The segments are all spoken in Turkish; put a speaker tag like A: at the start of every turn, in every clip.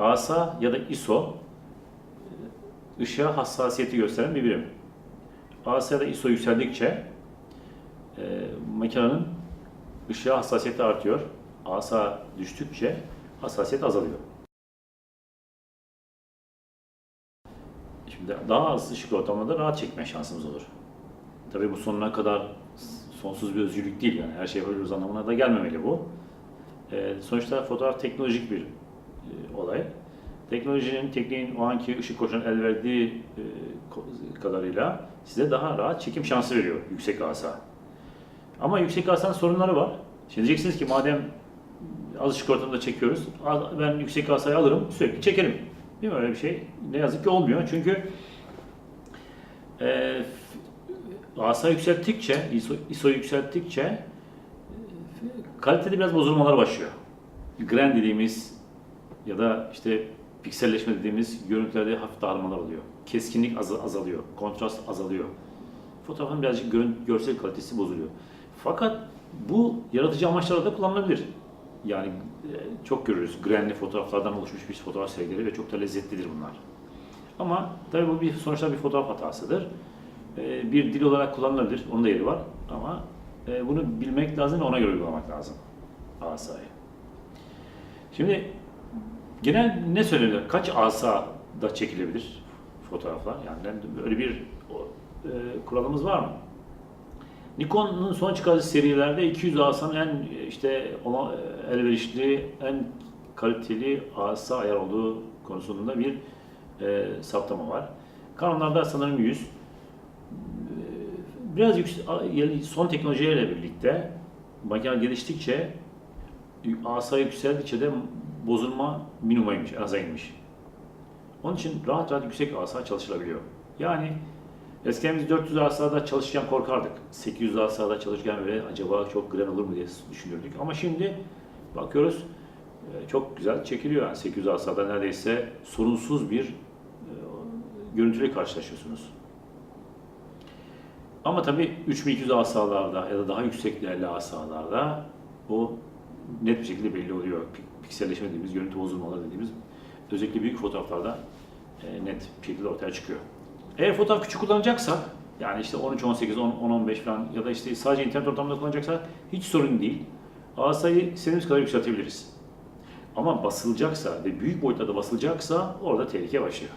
A: ASA ya da ISO e, ışığa hassasiyeti gösteren bir birim. ASA ya da ISO yükseldikçe e, makinenin ışığa hassasiyeti artıyor. ASA düştükçe hassasiyet azalıyor. Şimdi daha az ışık ortamında rahat çekme şansımız olur. Tabii bu sonuna kadar sonsuz bir özgürlük değil yani her şey yapabiliyoruz anlamına da gelmemeli bu. Ee, sonuçta fotoğraf teknolojik bir e, olay. Teknolojinin, tekniğin o anki ışık koşulunun el verdiği e, kadarıyla size daha rahat çekim şansı veriyor yüksek asa. Ama yüksek asanın sorunları var. Şimdi diyeceksiniz ki madem az ışık ortamında çekiyoruz, ben yüksek asayı alırım, sürekli çekerim. Değil mi öyle bir şey? Ne yazık ki olmuyor. Çünkü e, asa yükselttikçe, ISO, ISO yükselttikçe e, kalitede biraz bozulmalar başlıyor. Grain dediğimiz ya da işte pikselleşme dediğimiz görüntülerde hafif dağılmalar oluyor. Keskinlik az- azalıyor, kontrast azalıyor. Fotoğrafın birazcık görün- görsel kalitesi bozuluyor. Fakat bu yaratıcı amaçlarda da kullanılabilir. Yani e, çok görürüz. Grainli fotoğraflardan oluşmuş bir fotoğraf serileri ve çok da lezzetlidir bunlar. Ama tabii bu bir sonuçta bir fotoğraf hatasıdır. E, Bir dil olarak kullanılabilir. Onun da yeri var. Ama e, bunu bilmek lazım ve ona göre uygulamak lazım. Asayı. Şimdi genel ne söylenir? Kaç asa da çekilebilir fotoğraflar? Yani böyle bir e, kuralımız var mı? Nikon'un son çıkardığı serilerde 200 asanın en işte e, elverişli, en kaliteli asa ayar olduğu konusunda bir e, saptama var. Canon'larda sanırım 100. E, Biraz yüksek, son teknolojilerle birlikte makine geliştikçe asa yükseldikçe de bozulma minimuma inmiş, aza. Onun için rahat rahat yüksek asa çalışılabiliyor. Yani eskiden biz 400 asada çalışırken korkardık. 800 asada çalışırken böyle acaba çok gren olur mu diye düşünürdük. Ama şimdi bakıyoruz e, çok güzel çekiliyor. Yani 800 asada neredeyse sorunsuz bir e, görüntüyle karşılaşıyorsunuz. Ama tabii 3200 asalarda ya da daha yüksek değerli asalarda o net bir şekilde belli oluyor. Pik- Pikselleşme dediğimiz, görüntü bozulmaları dediğimiz özellikle büyük fotoğraflarda e, net bir şekilde ortaya çıkıyor. Eğer fotoğraf küçük kullanacaksak, yani işte 13, 18, 10, 10, 15 falan ya da işte sadece internet ortamında kullanacaksak hiç sorun değil. Asayı istediğimiz kadar yükseltebiliriz. Ama basılacaksa ve büyük boyutlarda basılacaksa orada tehlike başlıyor.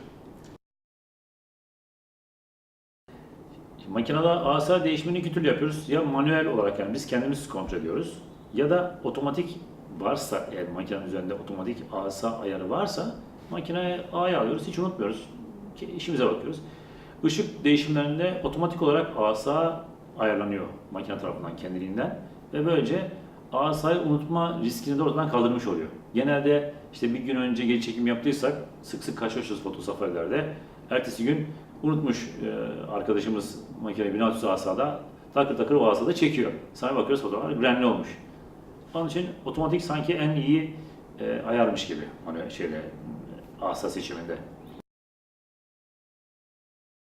A: Şimdi makinede asa değişimini iki türlü yapıyoruz. Ya manuel olarak yani biz kendimiz kontrol ediyoruz. Ya da otomatik varsa eğer makinenin üzerinde otomatik asa ayarı varsa makineye A'ya alıyoruz. Hiç unutmuyoruz. İşimize bakıyoruz. Işık değişimlerinde otomatik olarak asa ayarlanıyor makine tarafından kendiliğinden ve böylece asayı unutma riskini de ortadan kaldırmış oluyor. Genelde işte bir gün önce geri çekim yaptıysak sık sık karşılaşıyoruz fotosafarilerde. Ertesi gün unutmuş e, arkadaşımız makine 1600 asada takır takır o asada çekiyor. Sonra bakıyoruz fotoğraflar grenli olmuş. Onun için otomatik sanki en iyi e, ayarmış gibi hani şeyle asa seçiminde.